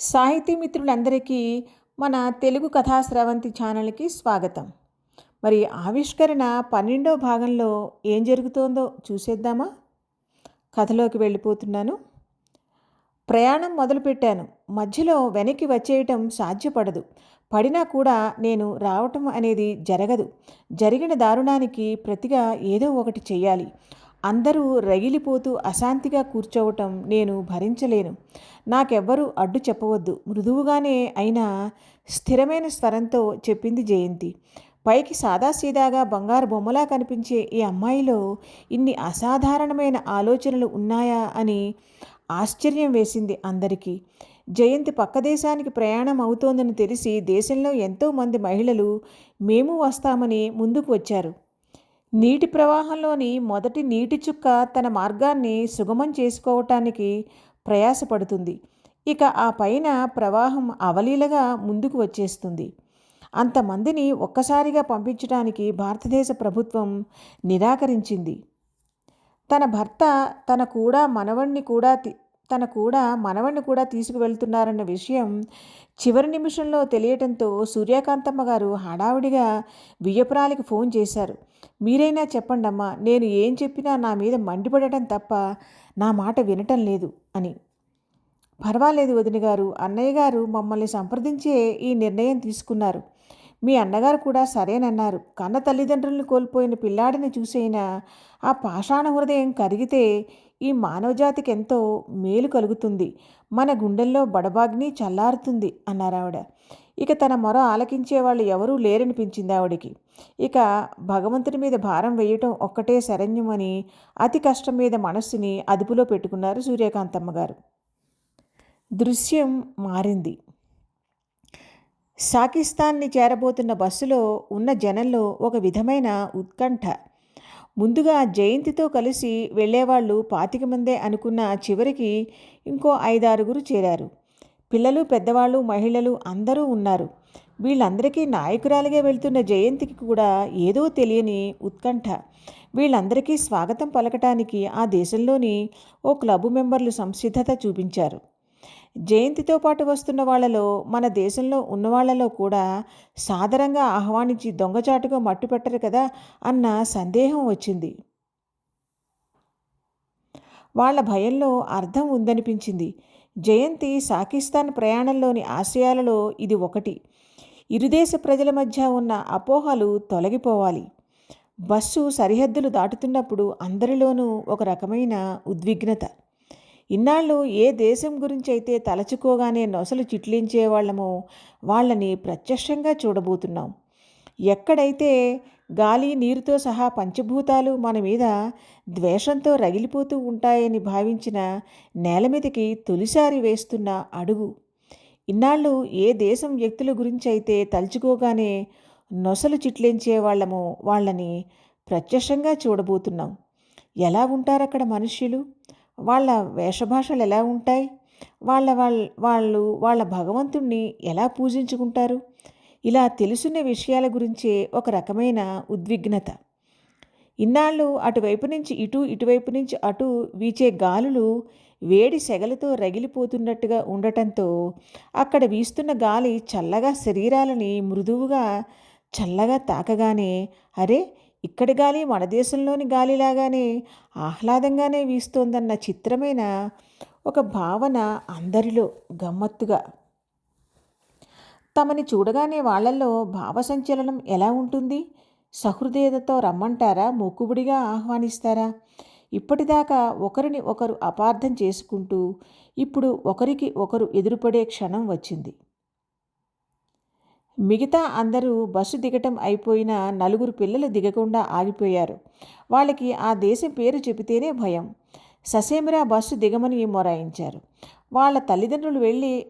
సాహితీ మిత్రులందరికీ మన తెలుగు కథా స్రవంతి ఛానల్కి స్వాగతం. మరి ఆవిష్కరణ పన్నెండో భాగంలో ఏం జరుగుతోందో చూసేద్దామా? కథలోకి వెళ్ళిపోతున్నాను. ప్రయాణం మొదలుపెట్టాను. మధ్యలో వెనక్కి వచ్చేయటం సాధ్యపడదు. పడినా కూడా నేను రావటం అనేది జరగదు. జరిగిన దారుణానికి ప్రతిగా ఏదో ఒకటి చేయాలి. అందరూ రగిలిపోతూ అశాంతిగా కూర్చోవటం నేను భరించలేను. నాకెవ్వరూ అడ్డు చెప్పవద్దు. మృదువుగానే అయినా స్థిరమైన స్వరంతో చెప్పింది జయంతి. పైకి సాదాసీదాగా బంగారు బొమ్మలా కనిపించే ఈ అమ్మాయిలో ఇన్ని అసాధారణమైన ఆలోచనలు ఉన్నాయా అని ఆశ్చర్యం వేసింది అందరికీ. జయంతి పక్క దేశానికి ప్రయాణం అవుతోందని తెలిసి దేశంలో ఎంతోమంది మహిళలు మేము వస్తామని ముందుకు వచ్చారు. నీటి ప్రవాహంలోని మొదటి నీటి చుక్క తన మార్గాన్ని సుగమం చేసుకోవటానికి ప్రయాసపడుతుంది. ఇక ఆ పైన ప్రవాహం అవలీలగా ముందుకు వచ్చేస్తుంది. అంతమందిని ఒక్కసారిగా పంపించడానికి భారతదేశ ప్రభుత్వం నిరాకరించింది. తన భర్త తన కూడా మనవణ్ణి కూడా తన కూడా మనవణ్ణి కూడా తీసుకువెళ్తున్నారన్న విషయం చివరి నిమిషంలో తెలియటంతో సూర్యకాంతమ్మ గారు హడావుడిగా వియ్యపురాలికి ఫోన్ చేశారు. మీరైనా చెప్పండమ్మా నేను ఏం చెప్పినా నా మీద మండిపడటం తప్ప నా మాట వినటం లేదు అని. పర్వాలేదు వదిన గారు అన్నయ్య గారు మమ్మల్ని సంప్రదించే ఈ నిర్ణయం తీసుకున్నారు. మీ అన్నగారు కూడా సరేనన్నారు. కన్న తల్లిదండ్రులను కోల్పోయిన పిల్లాడిని చూసైనా ఆ పాషాణ హృదయం కరిగితే ఈ మానవజాతికి ఎంతో మేలు కలుగుతుంది. మన గుండెల్లో బడబాగ్ని చల్లారుతుంది అన్నారావిడ ఇక తన మొర ఆలకించే వాళ్ళు ఎవరూ లేరనిపించింది ఆవిడికి. ఇక భగవంతుని మీద భారం వేయటం ఒక్కటే శరణ్యమని అతి కష్టం మీద మనస్సుని అదుపులో పెట్టుకున్నారు సూర్యకాంతమ్మ గారు. దృశ్యం మారింది. సాకిస్తాన్ని చేరబోతున్న బస్సులో ఉన్న జనంలో ఒక విధమైన ఉత్కంఠ. ముందుగా జయంతితో కలిసి వెళ్ళేవాళ్ళు పాతిక మందే అనుకున్న చివరికి ఇంకో ఐదారుగురు చేరారు. పిల్లలు పెద్దవాళ్ళు మహిళలు అందరూ ఉన్నారు. వీళ్ళందరికీ నాయకురాలిగా వెళ్తున్న జయంతికి కూడా ఏదో తెలియని ఉత్కంఠ. వీళ్ళందరికీ స్వాగతం పలకటానికి ఆ దేశంలోని ఓ క్లబ్ మెంబర్లు సంసిద్ధత చూపించారు. జయంతితో పాటు వస్తున్న వాళ్ళలో మన దేశంలో ఉన్నవాళ్ళలో కూడా సాదరంగా ఆహ్వానించి దొంగచాటుగా మట్టు పెట్టరు కదా అన్న సందేహం వచ్చింది. వాళ్ళ భయంలో అర్థం ఉందనిపించింది. జయంతి సాకిస్తాన్ ప్రయాణంలోని ఆశయాలలో ఇది ఒకటి. ఇరుదేశ ప్రజల మధ్య ఉన్న అపోహలు తొలగిపోవాలి. బస్సు సరిహద్దులు దాటుతున్నప్పుడు అందరిలోనూ ఒక రకమైన ఉద్విగ్నత. ఇన్నాళ్ళు ఏ దేశం గురించి అయితే తలచుకోగానే నొసలు చిట్లించేవాళ్ళమో వాళ్ళని ప్రత్యక్షంగా చూడబోతున్నాం. ఎక్కడైతే గాలి నీరుతో సహా పంచభూతాలు మన మీద ద్వేషంతో రగిలిపోతూ ఉంటాయని భావించిన నేల మీదకి తొలిసారి వేస్తున్న అడుగు. ఇన్నాళ్ళు ఏ దేశం వ్యక్తుల గురించి అయితే తలుచుకోగానే నొసలు చిట్లించే వాళ్ళము వాళ్ళని ప్రత్యక్షంగా చూడబోతున్నాం. ఎలా ఉంటారక్కడ మనుష్యులు? వాళ్ళ వేషభాషలు ఎలా ఉంటాయి? వాళ్ళ వాళ్ళ వాళ్ళు వాళ్ళ భగవంతుణ్ణి ఎలా పూజించుకుంటారు? ఇలా తెలుసున్న విషయాల గురించే ఒక రకమైన ఉద్విగ్నత. ఇన్నాళ్ళు అటువైపు నుంచి ఇటు ఇటువైపు నుంచి అటు వీచే గాలులు వేడి సెగలతో రగిలిపోతున్నట్టుగా ఉండటంతో అక్కడ వీస్తున్న గాలి చల్లగా శరీరాలని మృదువుగా చల్లగా తాకగానే అరే ఇక్కడి గాలి మన దేశంలోని గాలిలాగానే ఆహ్లాదంగానే వీస్తోందన్న చిత్రమైన ఒక భావన అందరిలో గమ్మత్తుగా. తమని చూడగానే వాళ్ళలో భావసంచలనం ఎలా ఉంటుంది? సహృదయతతో రమ్మంటారా? మొక్కుబడిగా ఆహ్వానిస్తారా? ఇప్పటిదాకా ఒకరిని ఒకరు అపార్థం చేసుకుంటూ ఇప్పుడు ఒకరికి ఒకరు ఎదురుపడే క్షణం వచ్చింది. మిగతా అందరూ బస్సు దిగటం అయిపోయిన నలుగురు పిల్లలు దిగకుండా ఆగిపోయారు. వాళ్ళకి ఆ దేశం పేరు చెబితేనే భయం. ససేమిరా బస్సు దిగమని మొరాయించారు. వాళ్ళ తల్లిదండ్రులు వెళ్ళి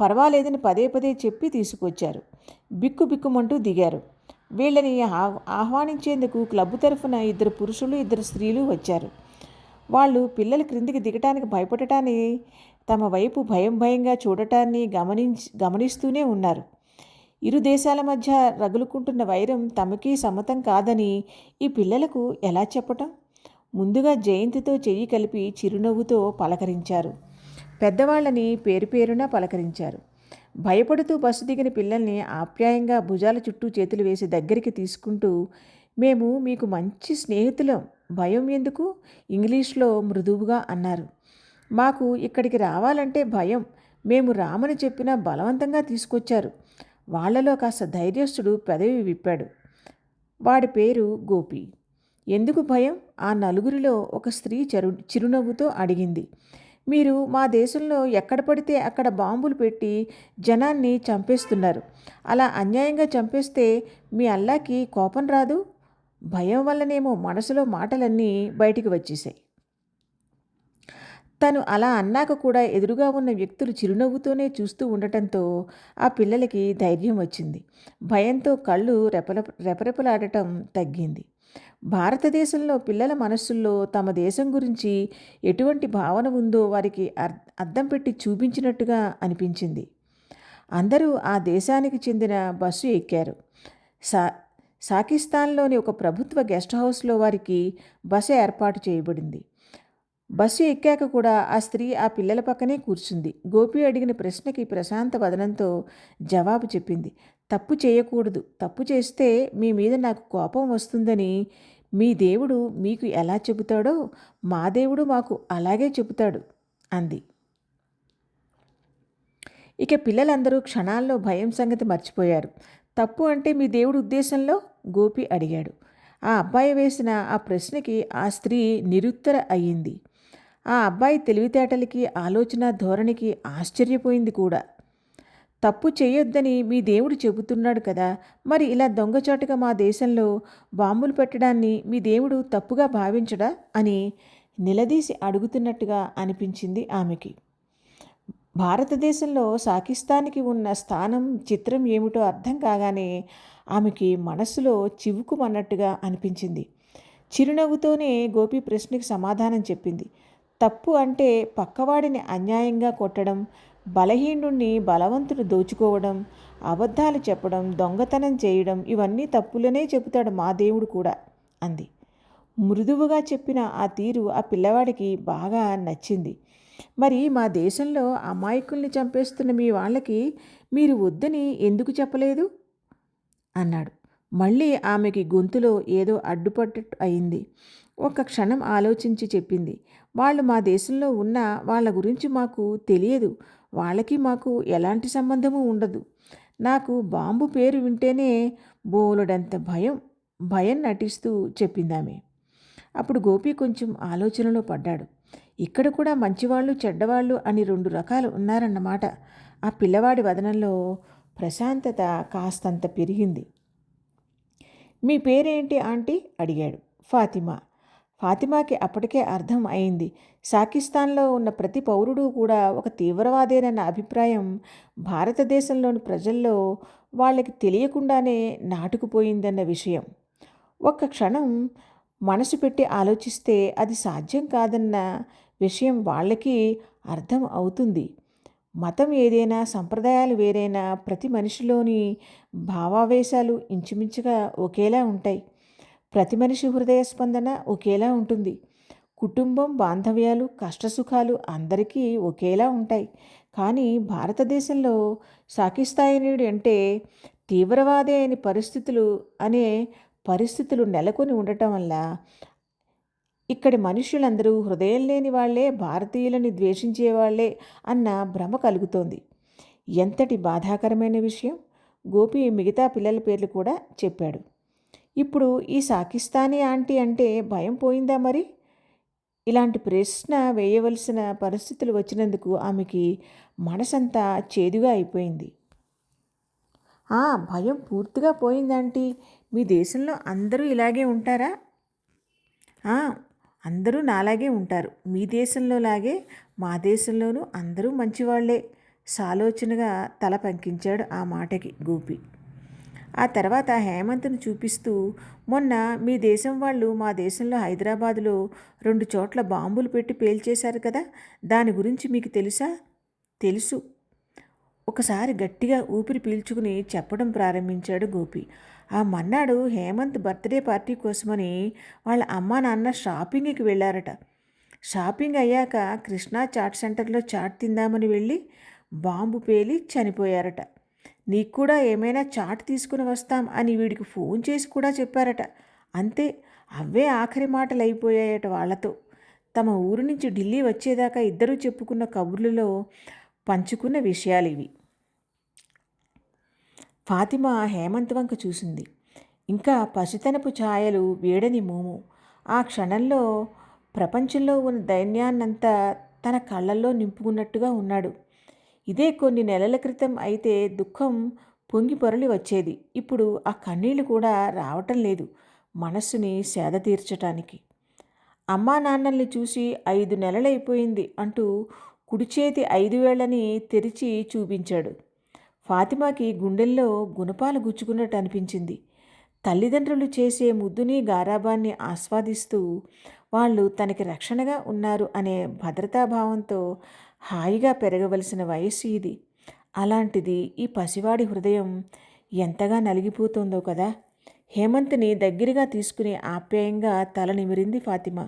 పర్వాలేదని పదే పదే చెప్పి తీసుకొచ్చారు. బిక్కు బిక్కుమంటూ దిగారు. వీళ్ళని ఆహ్వానించేందుకు క్లబ్ తరఫున ఇద్దరు పురుషులు ఇద్దరు స్త్రీలు వచ్చారు. వాళ్ళు పిల్లలు క్రిందికి దిగటానికి భయపడటాన్ని తమ వైపు భయం భయంగా చూడటాన్ని గమనించి గమనిస్తూనే ఉన్నారు. ఇరు దేశాల మధ్య రగులుకుంటున్న వైరం తమకి సమ్మతం కాదని ఈ పిల్లలకు ఎలా చెప్పటం? ముందుగా జయంతితో చెయ్యి కలిపి చిరునవ్వుతో పలకరించారు. పెద్దవాళ్ళని పేరు పేరున పలకరించారు. భయపడుతూ బస్సు దిగిన పిల్లల్ని ఆప్యాయంగా భుజాల చుట్టూ చేతులు వేసి దగ్గరికి తీసుకుంటూ మేము మీకు మంచి స్నేహితులం. భయం ఎందుకు? ఇంగ్లీష్లో మృదువుగా అన్నారు. మాకు ఇక్కడికి రావాలంటే భయం. మేము రామని చెప్పినా బలవంతంగా తీసుకొచ్చారు. వాళ్ళలో కాస్త ధైర్యస్తుడు పెదవి విప్పాడు. వాడి పేరు గోపి. ఎందుకు భయం? ఆ నలుగురిలో ఒక స్త్రీ చరు చిరునవ్వుతో అడిగింది. మీరు మా దేశంలో ఎక్కడ పడితే అక్కడ బాంబులు పెట్టి జనాన్ని చంపేస్తున్నారు. అలా అన్యాయంగా చంపేస్తే మీ అల్లాకి కోపం రాదు? భయం వల్లనేమో మనసులో మాటలన్నీ బయటికి వచ్చేసాయి. తను అలా అన్నాక కూడా ఎదురుగా ఉన్న వ్యక్తులు చిరునవ్వుతోనే చూస్తూ ఉండటంతో ఆ పిల్లలకి ధైర్యం వచ్చింది. భయంతో కళ్ళు రెపల రెపరెపలాడటం తగ్గింది. భారతదేశంలో పిల్లల మనస్సుల్లో తమ దేశం గురించి ఎటువంటి భావన ఉందో వారికి అర్థం పెట్టి చూపించినట్టుగా అనిపించింది. అందరూ ఆ దేశానికి చెందిన బస్సు ఎక్కారు. సా సాకిస్తాన్లోని ఒక ప్రభుత్వ గెస్ట్ హౌస్లో వారికి బస ఏర్పాటు చేయబడింది. బస్సు ఎక్కాక కూడా ఆ స్త్రీ ఆ పిల్లల పక్కనే కూర్చుంది. గోపి అడిగిన ప్రశ్నకి ప్రశాంత వదనంతో జవాబు చెప్పింది. తప్పు చేయకూడదు. తప్పు చేస్తే మీ మీద నాకు కోపం వస్తుందని మీ దేవుడు మీకు ఎలా చెబుతాడో మా దేవుడు మాకు అలాగే చెబుతాడు అంది. ఇక పిల్లలందరూ క్షణాల్లో భయం సంగతి మర్చిపోయారు. తప్పు అంటే మీ దేవుడు ఉద్దేశంలో? గోపి అడిగాడు. ఆ అబ్బాయి వేసిన ఆ ప్రశ్నకి ఆ స్త్రీ నిరుత్తర అయ్యింది. ఆ అబ్బాయి తెలివితేటలకి ఆలోచన ధోరణికి ఆశ్చర్యపోయింది కూడా. తప్పు చేయొద్దని మీ దేవుడు చెబుతున్నాడు కదా మరి ఇలా దొంగచాటుగా మా దేశంలో బాంబులు పెట్టడాన్ని మీ దేవుడు తప్పుగా భావించడా అని నిలదీసి అడుగుతున్నట్టుగా అనిపించింది ఆమెకి. భారతదేశంలో సాకిస్తాన్కి ఉన్న స్థానం చిత్రం ఏమిటో అర్థం కాగానే ఆమెకి మనస్సులో చివుకుమన్నట్టుగా అనిపించింది. చిరునవ్వుతోనే గోపి ప్రశ్నకి సమాధానం చెప్పింది. తప్పు అంటే పక్కవాడిని అన్యాయంగా కొట్టడం బలహీనుణ్ణి బలవంతుడు దోచుకోవడం అబద్ధాలు చెప్పడం దొంగతనం చేయడం ఇవన్నీ తప్పులనే చెబుతాడు మా దేవుడు కూడా అంది. మృదువుగా చెప్పిన ఆ తీరు ఆ పిల్లవాడికి బాగా నచ్చింది. మరి మా దేశంలో అమాయకుల్ని చంపేస్తున్న మీ వాళ్ళకి మీరు వద్దని ఎందుకు చెప్పలేదు? అన్నాడు. మళ్ళీ ఆమెకి గొంతులో ఏదో అడ్డుపట్టట్టు అయింది. ఒక క్షణం ఆలోచించి చెప్పింది. వాళ్ళు మా దేశంలో ఉన్న వాళ్ళ గురించి మాకు తెలియదు. వాళ్ళకి మాకు ఎలాంటి సంబంధము ఉండదు. నాకు బాంబు పేరు వింటేనే బోలుడంత భయం భయం నటిస్తూ చెప్పిందామె. అప్పుడు గోపి కొంచెం ఆలోచనలో పడ్డాడు. ఇక్కడ కూడా మంచివాళ్ళు చెడ్డవాళ్ళు అని రెండు రకాలు ఉన్నారన్నమాట. ఆ పిల్లవాడి వదనంలో ప్రశాంతత కాస్తంత పెరిగింది. మీ పేరేంటి ఆంటీ? అడిగాడు. ఫాతిమా. ఫాతిమాకి అప్పటికే అర్థం అయింది. సాకిస్తాన్లో ఉన్న ప్రతి పౌరుడు కూడా ఒక తీవ్రవాదేనన్న అభిప్రాయం భారతదేశంలోని ప్రజల్లో వాళ్ళకి తెలియకుండానే నాటుకుపోయిందన్న విషయం. ఒక్క క్షణం మనసు పెట్టి ఆలోచిస్తే అది సాధ్యం కాదన్న విషయం వాళ్ళకి అర్థం అవుతుంది. మతం ఏదైనా సంప్రదాయాలు వేరైనా ప్రతి మనిషిలోని భావావేశాలు ఇంచుమించుగా ఒకేలా ఉంటాయి. ప్రతి మనిషి హృదయ స్పందన ఒకేలా ఉంటుంది. కుటుంబం బాంధవ్యాలు కష్టసుఖాలు అందరికీ ఒకేలా ఉంటాయి. కానీ భారతదేశంలో సాకిస్తాయనుడు అంటే తీవ్రవాదే అని పరిస్థితులు అనే పరిస్థితులు నెలకొని ఉండటం వల్ల ఇక్కడి మనుషులందరూ హృదయం లేని వాళ్ళే భారతీయులని ద్వేషించేవాళ్ళే అన్న భ్రమ కలుగుతోంది. ఎంతటి బాధాకరమైన విషయం? గోపి మిగతా పిల్లల పేర్లు కూడా చెప్పాడు. ఇప్పుడు ఈ సాకిస్తానీ ఆంటీ అంటే భయం పోయిందా మరి? ఇలాంటి ప్రశ్న వేయవలసిన పరిస్థితులు వచ్చినందుకు ఆమెకి మనసంతా చేదుగా అయిపోయింది. భయం పూర్తిగా పోయిందంటీ మీ దేశంలో అందరూ ఇలాగే ఉంటారా? అందరూ నాలాగే ఉంటారు. మీ దేశంలో లాగే మా దేశంలోనూ అందరూ మంచివాళ్ళే. సాలోచనగా తల పంకించాడు ఆ మాటకి గోపి. ఆ తర్వాత హేమంత్ను చూపిస్తూ మొన్న మీ దేశం వాళ్ళు మా దేశంలో హైదరాబాదులో రెండు చోట్ల బాంబులు పెట్టి పేల్చేశారు కదా. దాని గురించి మీకు తెలుసా? తెలుసు. ఒకసారి గట్టిగా ఊపిరి పీల్చుకుని చెప్పడం ప్రారంభించాడు గోపి. ఆ మన్నాడు హేమంత్ బర్త్డే పార్టీ కోసమని వాళ్ళ అమ్మా నాన్న షాపింగ్కి వెళ్ళారట. షాపింగ్ అయ్యాక కృష్ణా చాట్ సెంటర్లో చాట్ తిందామని వెళ్ళి బాంబు పేలి చనిపోయారట. నీకు కూడా ఏమైనా చాట్ తీసుకుని వస్తాం అని వీడికి ఫోన్ చేసి కూడా చెప్పారట. అంతే అవే ఆఖరి మాటలు అయిపోయాయట వాళ్ళతో. తమ ఊరు నుంచి ఢిల్లీ వచ్చేదాకా ఇద్దరూ చెప్పుకున్న కబుర్లలో పంచుకున్న విషయాలు ఇవి. ఫాతిమా హేమంత్ వంక చూసింది. ఇంకా పసితనపు ఛాయలు వేడని మోము. ఆ క్షణంలో ప్రపంచంలో ఉన్న దైన్యాన్నంతా తన కళ్ళల్లో నింపుకున్నట్టుగా ఉన్నాడు. ఇదే కొన్ని నెలల క్రితం అయితే దుఃఖం పొంగి పొరలి వచ్చేది. ఇప్పుడు ఆ కన్నీళ్ళు కూడా రావటం లేదు. మనస్సుని సేద తీర్చటానికి. అమ్మా నాన్నల్ని చూసి ఐదు నెలలైపోయింది అంటూ కుడిచేతి ఐదు వేళ్ళని తెరిచి చూపించాడు. ఫాతిమాకి గుండెల్లో గుణపాలు గుచ్చుకున్నట్టు అనిపించింది. తల్లిదండ్రులు చేసే ముద్దుని గారాబాన్ని ఆస్వాదిస్తూ వాళ్ళు తనకి రక్షణగా ఉన్నారు అనే భద్రతాభావంతో హాయిగా పెరగవలసిన వయస్సు ఇది. అలాంటిది ఈ పసివాడి హృదయం ఎంతగా నలిగిపోతుందో కదా! హేమంత్ని దగ్గరగా తీసుకుని ఆప్యాయంగా తల నిమిరింది ఫాతిమా.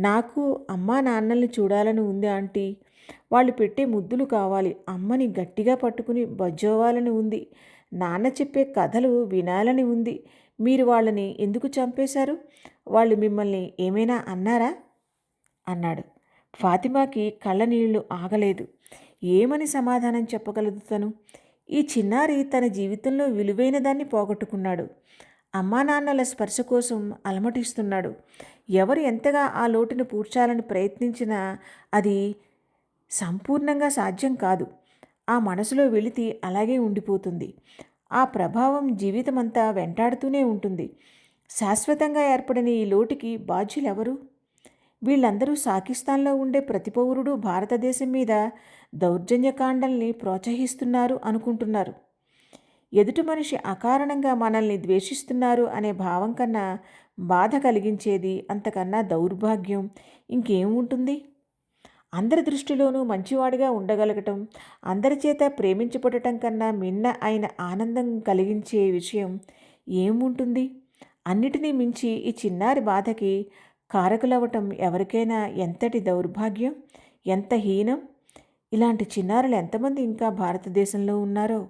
నాకు అమ్మా నాన్నల్ని చూడాలని ఉంది ఆంటీ. వాళ్ళు పెట్టే ముద్దులు కావాలి. అమ్మని గట్టిగా పట్టుకుని బజ్జోవాలని ఉంది. నాన్న చెప్పే కథలు వినాలని ఉంది. మీరు వాళ్ళని ఎందుకు చంపేశారు? వాళ్ళు మిమ్మల్ని ఏమైనా అన్నారా? అన్నాడు. ఫాతిమాకి కళ్ళ నీళ్ళు ఆగలేదు. ఏమని సమాధానం చెప్పగలదు తను? ఈ చిన్నారి తన జీవితంలో విలువైన దాన్ని పోగొట్టుకున్నాడు. అమ్మా నాన్నల స్పర్శ కోసం అలమటిస్తున్నాడు. ఎవరు ఎంతగా ఆ లోటును పూడ్చాలని ప్రయత్నించినా అది సంపూర్ణంగా సాధ్యం కాదు. ఆ మనసులో వెళితి అలాగే ఉండిపోతుంది. ఆ ప్రభావం జీవితమంతా వెంటాడుతూనే ఉంటుంది. శాశ్వతంగా ఏర్పడిన ఈ లోటుకి బాధ్యులెవరు? వీళ్ళందరూ సాకిస్తాన్లో ఉండే ప్రతి పౌరుడు భారతదేశం మీద దౌర్జన్యకాండల్ని ప్రోత్సహిస్తున్నారు అనుకుంటున్నారు. ఎదుటి మనిషి అకారణంగా మనల్ని ద్వేషిస్తున్నారు అనే భావం కన్నా బాధ కలిగించేది అంతకన్నా దౌర్భాగ్యం. ఇంకేముంటుంది అందరి దృష్టిలోనూ మంచివాడిగా ఉండగలగటం అందరి చేత ప్రేమించబడటం కన్నా మిన్న అయిన ఆనందం కలిగించే విషయం ఏముంటుంది? అన్నిటినీ మించి ఈ చిన్నారి బాధకి కారకులవటం ఎవరికైనా ఎంతటి దౌర్భాగ్యం? ఎంత హీనం? ఇలాంటి చిన్నారులు ఎంతమంది ఇంకా భారతదేశంలో ఉన్నారో?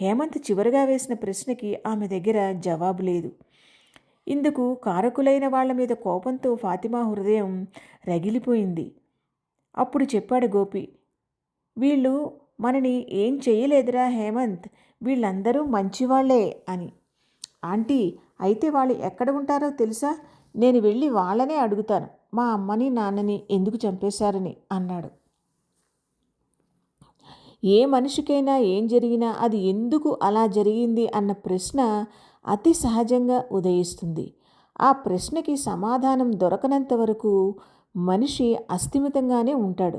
హేమంత్ చివరిగా వేసిన ప్రశ్నకి ఆమె దగ్గర జవాబు లేదు. ఇందుకు కారకులైన వాళ్ళ మీద కోపంతో ఫాతిమా హృదయం రగిలిపోయింది. అప్పుడు చెప్పాడు గోపి వీళ్ళు మనని ఏం చేయలేదురా హేమంత్ వీళ్ళందరూ మంచివాళ్ళే అని. ఆంటీ అయితే వాళ్ళు ఎక్కడ ఉంటారో తెలుసా? నేను వెళ్ళి వాళ్ళనే అడుగుతాను. మా అమ్మని నాన్నని ఎందుకు చంపేశారని అన్నాడు. ఏ మనిషికైనా ఏం జరిగినా అది ఎందుకు అలా జరిగింది అన్న ప్రశ్న అతి సహజంగా ఉదయిస్తుంది. ఆ ప్రశ్నకి సమాధానం దొరకనంత వరకు మనిషి అస్థిమితంగానే ఉంటాడు.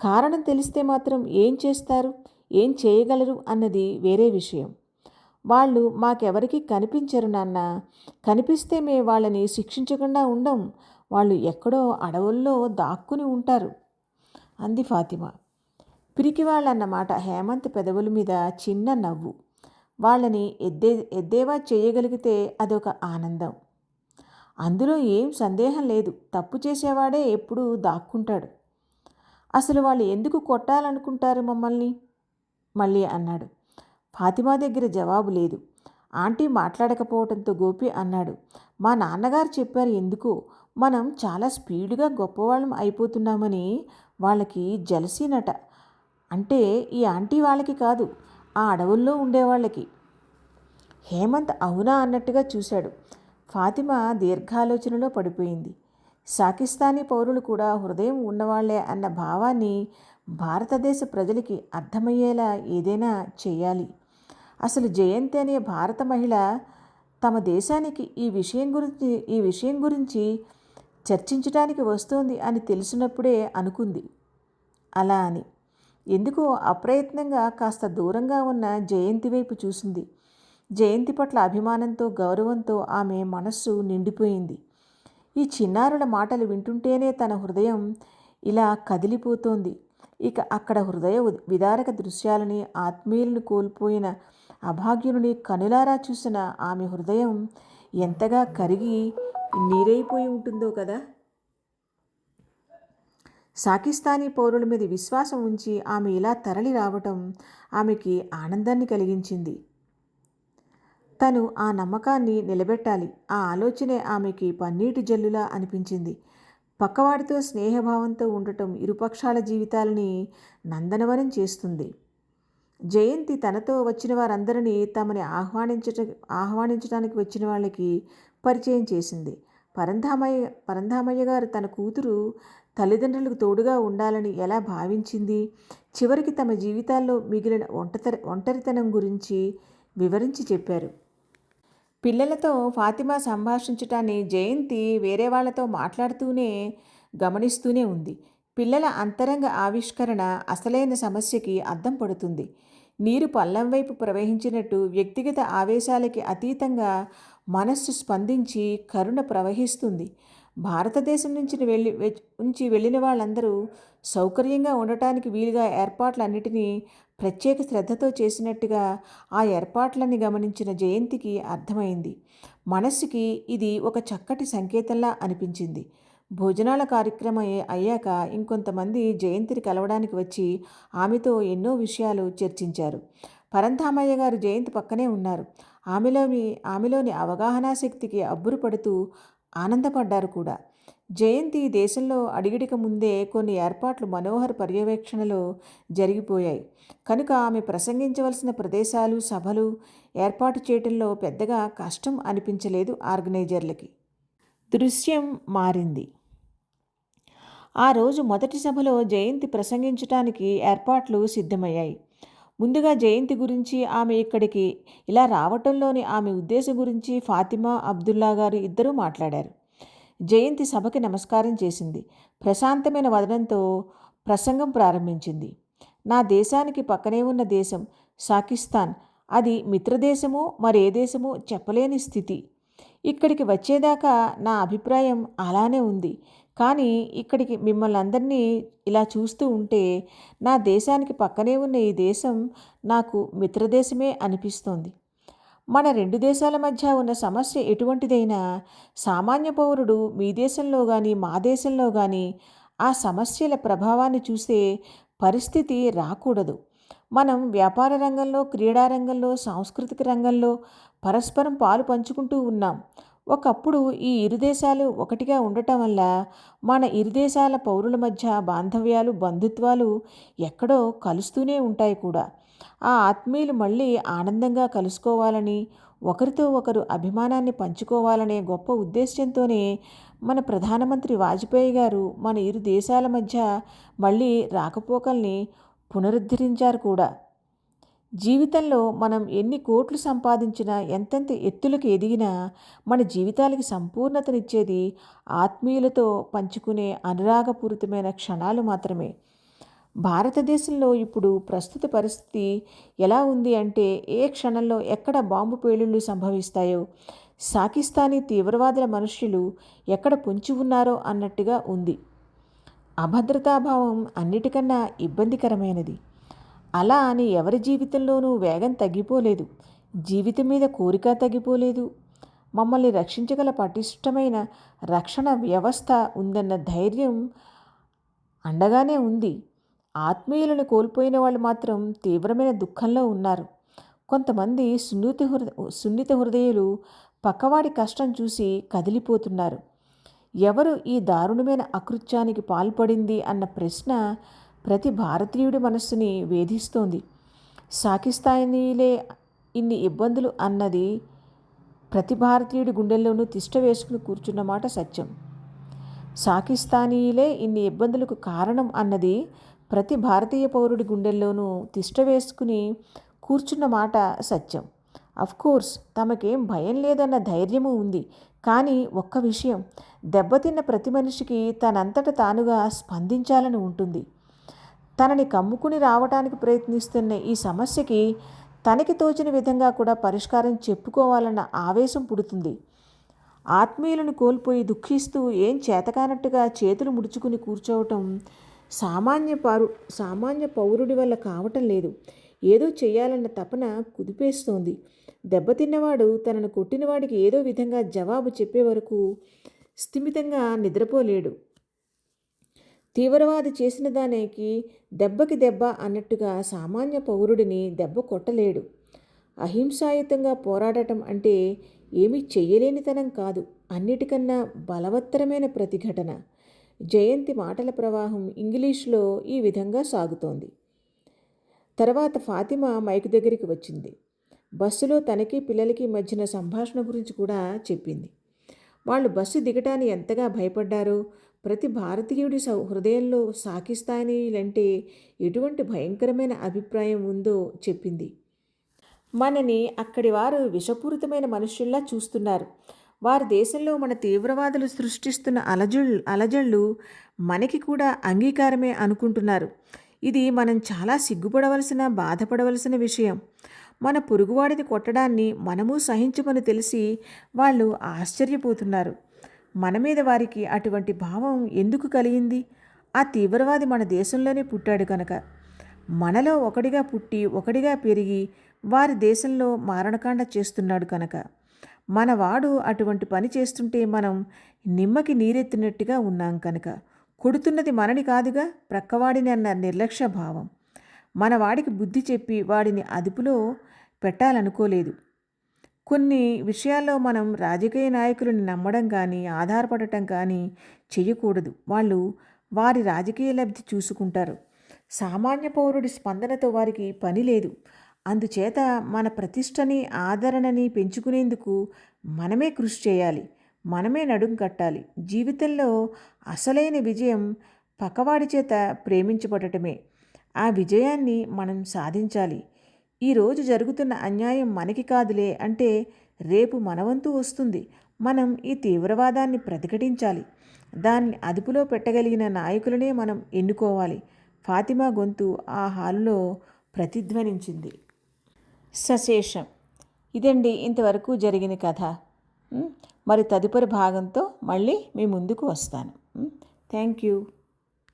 కారణం తెలిస్తే మాత్రం ఏం చేస్తారు? ఏం చేయగలరు? అన్నది వేరే విషయం. వాళ్ళు మాకెవరికి కనిపించరు నాన్న. కనిపిస్తే మే వాళ్ళని శిక్షించకుండా ఉండం. వాళ్ళు ఎక్కడో అడవుల్లో దాక్కుని ఉంటారు. అంది ఫాతిమా. పిరికి వాళ్ళన్నమాట హేమంత్ పెదవుల మీద చిన్న నవ్వు. వాళ్ళని ఎద్దే ఎద్దేవా చేయగలిగితే అదొక ఆనందం. అందులో ఏం సందేహం లేదు. తప్పు చేసేవాడే ఎప్పుడూ దాక్కుంటాడు. అసలు వాళ్ళు ఎందుకు కొట్టాలనుకుంటారు మమ్మల్ని? మళ్ళీ అన్నాడు. ఫాతిమా దగ్గర జవాబు లేదు. ఆంటీ మాట్లాడకపోవడంతో గోపి అన్నాడు. మా నాన్నగారు చెప్పారు ఎందుకు? మనం చాలా స్పీడ్గా గొప్పవాళ్ళం అయిపోతున్నామని వాళ్ళకి జలసీనట. అంటే ఈ ఆంటీ వాళ్ళకి కాదు ఆ అడవుల్లో ఉండేవాళ్ళకి. హేమంత్ అవునా అన్నట్టుగా చూశాడు. ఫాతిమా దీర్ఘాలోచనలో పడిపోయింది. సాకిస్తానీ పౌరులు కూడా హృదయం ఉన్నవాళ్ళే అన్న భావాన్ని భారతదేశ ప్రజలకి అర్థమయ్యేలా ఏదైనా చేయాలి. అసలు జయంతి అనే భారత మహిళ తమ దేశానికి ఈ విషయం గురించి ఈ విషయం గురించి చర్చించడానికి వస్తోంది అని తెలిసినప్పుడే అనుకుంది. అలా అని. ఎందుకో అప్రయత్నంగా కాస్త దూరంగా ఉన్న జయంతి వైపు చూసింది. జయంతి పట్ల అభిమానంతో గౌరవంతో ఆమె మనస్సు నిండిపోయింది. ఈ చిన్నారుల మాటలు వింటుంటేనే తన హృదయం ఇలా కదిలిపోతోంది. ఇక అక్కడ హృదయ విదారక దృశ్యాలని ఆత్మీయులను కోల్పోయిన అభాగ్యుని కనులారా చూసిన ఆమె హృదయం ఎంతగా కరిగి నీరైపోయి ఉంటుందో కదా! సాకిస్తానీ పౌరుల మీద విశ్వాసం ఉంచి ఆమె ఇలా తరలి రావటం ఆమెకి ఆనందాన్ని కలిగించింది. తను ఆ నమ్మకాన్ని నిలబెట్టాలి. ఆ ఆలోచనే ఆమెకి పన్నీటి జల్లులా అనిపించింది. పక్కవాడితో స్నేహభావంతో ఉండటం ఇరుపక్షాల జీవితాలని నందనవనం చేస్తుంది. జయంతి తనతో వచ్చిన వారందరినీ తమని ఆహ్వానించట ఆహ్వానించడానికి వచ్చిన వాళ్ళకి పరిచయం చేసింది. పరంధామయ్య పరంధామయ్య గారు తన కూతురు తల్లిదండ్రులకు తోడుగా ఉండాలని ఎలా భావించింది? చివరికి తమ జీవితాల్లో మిగిలిన ఒంటరి ఒంటరితనం గురించి వివరించి చెప్పారు. పిల్లలతో ఫాతిమా సంభాషించటాన్ని జయంతి వేరే వాళ్ళతో మాట్లాడుతూనే గమనిస్తూనే ఉంది. పిల్లల అంతరంగ ఆవిష్కరణ అసలైన సమస్యకి అద్దం పడుతుంది. నీరు పల్లం వైపు ప్రవహించినట్టు వ్యక్తిగత ఆవేశాలకి అతీతంగా మనస్సు స్పందించి కరుణ ప్రవహిస్తుంది. భారతదేశం నుంచి వెళ్ళి ఉంచి వెళ్ళిన వాళ్ళందరూ సౌకర్యంగా ఉండటానికి వీలుగా ఏర్పాట్లన్నిటినీ ప్రత్యేక శ్రద్ధతో చేసినట్టుగా ఆ ఏర్పాట్లని గమనించిన జయంతికి అర్థమైంది. మనస్సుకి ఇది ఒక చక్కటి సంకేతంలా అనిపించింది. భోజనాల కార్యక్రమం అయ్యాక ఇంకొంతమంది జయంతిని కలవడానికి వచ్చి ఆమెతో ఎన్నో విషయాలు చర్చించారు. పరంధామయ్య గారు జయంతి పక్కనే ఉన్నారు. ఆమెలోని ఆమెలోని అవగాహనా శక్తికి అబ్బురుపడుతూ ఆనందపడ్డారు కూడా. జయంతి దేశంలో అడిగిడిక ముందే కొన్ని ఏర్పాట్లు మనోహర్ పర్యవేక్షణలో జరిగిపోయాయి. కనుక ఆమె ప్రసంగించవలసిన ప్రదేశాలు సభలు ఏర్పాటు చేయటంలో పెద్దగా కష్టం అనిపించలేదు ఆర్గనైజర్లకి. దృశ్యం మారింది. ఆ రోజు మొదటి సభలో జయంతి ప్రసంగించటానికి ఏర్పాట్లు సిద్ధమయ్యాయి. ముందుగా జయంతి గురించి ఆమె ఇక్కడికి ఇలా రావటంలోని ఆమె ఉద్దేశం గురించి ఫాతిమా అబ్దుల్లా గారు ఇద్దరూ మాట్లాడారు. జయంతి సభకి నమస్కారం చేసింది. ప్రశాంతమైన వదనంతో ప్రసంగం ప్రారంభించింది. నా దేశానికి పక్కనే ఉన్న దేశం సాకిస్తాన్ అది మిత్రదేశమో మరే దేశమో చెప్పలేని స్థితి. ఇక్కడికి వచ్చేదాకా నా అభిప్రాయం అలానే ఉంది. కానీ ఇక్కడికి మిమ్మల్ని అందరినీ ఇలా చూస్తూ ఉంటే నా దేశానికి పక్కనే ఉన్న ఈ దేశం నాకు మిత్రదేశమే అనిపిస్తోంది. మన రెండు దేశాల మధ్య ఉన్న సమస్య ఎటువంటిదైనా సామాన్య పౌరుడు మీ దేశంలో కానీ మా దేశంలో కానీ ఆ సమస్యల ప్రభావాన్ని చూసే పరిస్థితి రాకూడదు. మనం వ్యాపార రంగంలో క్రీడా రంగంలో సాంస్కృతిక రంగంలో పరస్పరం పాలు పంచుకుంటూ ఉన్నాం. ఒకప్పుడు ఈ ఇరు దేశాలు ఒకటిగా ఉండటం వల్ల మన ఇరు దేశాల పౌరుల మధ్య బాంధవ్యాలు బంధుత్వాలు ఎక్కడో కలుస్తూనే ఉంటాయి కూడా. ఆ ఆత్మీయులు మళ్ళీ ఆనందంగా కలుసుకోవాలని ఒకరితో ఒకరు అభిమానాన్ని పంచుకోవాలనే గొప్ప ఉద్దేశ్యంతోనే మన ప్రధానమంత్రి వాజ్పేయి గారు మన ఇరు దేశాల మధ్య మళ్ళీ రాకపోకల్ని పునరుద్ధరించారు కూడా. జీవితంలో మనం ఎన్ని కోట్లు సంపాదించినా ఎంతెంత ఎత్తులకు ఎదిగినా మన జీవితాలకి సంపూర్ణతనిచ్చేది ఆత్మీయులతో పంచుకునే అనురాగపూరితమైన క్షణాలు మాత్రమే. భారతదేశంలో ఇప్పుడు ప్రస్తుత పరిస్థితి ఎలా ఉంది అంటే ఏ క్షణంలో ఎక్కడ బాంబు పేలుళ్ళు సంభవిస్తాయో సాకిస్తానీ తీవ్రవాదుల మనుష్యులు ఎక్కడ పొంచి ఉన్నారో అన్నట్టుగా ఉంది. అభద్రతాభావం అన్నిటికన్నా ఇబ్బందికరమైనది. అలా అని ఎవరి జీవితంలోనూ వేగం తగ్గిపోలేదు. జీవితం మీద కోరిక తగ్గిపోలేదు. మమ్మల్ని రక్షించగల పటిష్టమైన రక్షణ వ్యవస్థ ఉందన్న ధైర్యం అండగానే ఉంది. ఆత్మీయులను కోల్పోయిన వాళ్ళు మాత్రం తీవ్రమైన దుఃఖంలో ఉన్నారు. కొంతమంది సున్నిత హృద సున్నిత హృదయులు పక్కవాడి కష్టం చూసి కదిలిపోతున్నారు. ఎవరు ఈ దారుణమైన అకృత్యానికి పాల్పడింది అన్న ప్రశ్న ప్రతి భారతీయుడి మనస్సుని వేధిస్తోంది. సాకిస్తానీలే ఇన్ని ఇబ్బందులు అన్నది ప్రతి భారతీయుడి గుండెల్లోనూ తిష్ట వేసుకుని కూర్చున్న మాట సత్యం. సాకిస్తానీలే ఇన్ని ఇబ్బందులకు కారణం అన్నది ప్రతి భారతీయ పౌరుడి గుండెల్లోనూ తిష్ట వేసుకుని కూర్చున్న మాట సత్యం. కోర్స్ తమకేం భయం లేదన్న ధైర్యము ఉంది. కానీ ఒక్క విషయం దెబ్బతిన్న ప్రతి మనిషికి తనంతట తానుగా స్పందించాలని ఉంటుంది. తనని కమ్ముకుని రావడానికి ప్రయత్నిస్తున్న ఈ సమస్యకి తనకి తోచిన విధంగా కూడా పరిష్కారం చెప్పుకోవాలన్న ఆవేశం పుడుతుంది. ఆత్మీయులను కోల్పోయి దుఃఖిస్తూ ఏం చేతకానట్టుగా చేతులు ముడుచుకుని కూర్చోవటం సామాన్య పారు సామాన్య పౌరుడి వల్ల కావటం లేదు. ఏదో చేయాలన్న తపన కుదిపేస్తోంది. దెబ్బతిన్నవాడు తనను కొట్టినవాడికి ఏదో విధంగా జవాబు చెప్పే వరకు స్థిమితంగా నిద్రపోలేడు. తీవ్రవాది చేసిన దానికి దెబ్బకి దెబ్బ అన్నట్టుగా సామాన్య పౌరుడిని దెబ్బ కొట్టలేడు. అహింసాయుతంగా పోరాడటం అంటే ఏమీ చెయ్యలేనితనం కాదు అన్నిటికన్నా బలవత్తరమైన ప్రతిఘటన. జయంతి మాటల ప్రవాహం ఇంగ్లీష్లో ఈ విధంగా సాగుతోంది. తర్వాత ఫాతిమా మైక్ దగ్గరికి వచ్చింది. బస్సులో తనకి పిల్లలకి మధ్యన సంభాషణ గురించి కూడా చెప్పింది. వాళ్ళు బస్సు దిగటాన్ని ఎంతగా భయపడ్డారో? ప్రతి భారతీయుడి సౌ హృదయంలో సాకిస్తానీలంటే ఎటువంటి భయంకరమైన అభిప్రాయం ఉందో చెప్పింది. మనని అక్కడి వారు విషపూరితమైన మనుషుల్లా చూస్తున్నారు. వారి దేశంలో మన తీవ్రవాదులు సృష్టిస్తున్న అలజళ్ళు అలజళ్ళు మనకి కూడా అంగీకారమే అనుకుంటున్నారు. ఇది మనం చాలా సిగ్గుపడవలసిన బాధపడవలసిన విషయం. మన పొరుగువాడిని కొట్టడాన్ని మనము సహించమని తెలిసి వాళ్ళు ఆశ్చర్యపోతున్నారు. మన మీద వారికి అటువంటి భావం ఎందుకు కలిగింది? ఆ తీవ్రవాది మన దేశంలోనే పుట్టాడు కనుక మనలో ఒకడిగా పుట్టి ఒకడిగా పెరిగి వారి దేశంలో మారణకాండ చేస్తున్నాడు కనుక మనవాడు అటువంటి పని చేస్తుంటే మనం నిమ్మకి నీరెత్తినట్టుగా ఉన్నాం కనుక కొడుతున్నది మనని కాదుగా ప్రక్కవాడిని అన్న నిర్లక్ష్య భావం. మన వాడికి బుద్ధి చెప్పి వాడిని అదుపులో పెట్టాలనుకోలేదు. కొన్ని విషయాల్లో మనం రాజకీయ నాయకులను నమ్మడం కానీ ఆధారపడటం కానీ చేయకూడదు. వాళ్ళు వారి రాజకీయ లబ్ధి చూసుకుంటారు. సామాన్య పౌరుడి స్పందనతో వారికి పని లేదు. అందుచేత మన ప్రతిష్టని ఆదరణని పెంచుకునేందుకు మనమే కృషి చేయాలి. మనమే నడుం కట్టాలి. జీవితంలో అసలైన విజయం పక్కవాడి చేత ప్రేమించబడటమే. ఆ విజయాన్ని మనం సాధించాలి. ఈరోజు జరుగుతున్న అన్యాయం మనకి కాదులే అంటే రేపు మనవంతు వస్తుంది. మనం ఈ తీవ్రవాదాన్ని ప్రతిఘటించాలి. దాన్ని అదుపులో పెట్టగలిగిన నాయకులనే మనం ఎన్నుకోవాలి. ఫాతిమా గొంతు ఆ హాల్లో ప్రతిధ్వనించింది. సశేషం. ఇదండి ఇంతవరకు జరిగిన కథ. మరి తదుపరి భాగంతో మళ్ళీ మీ ముందుకు వస్తాను. Thank you.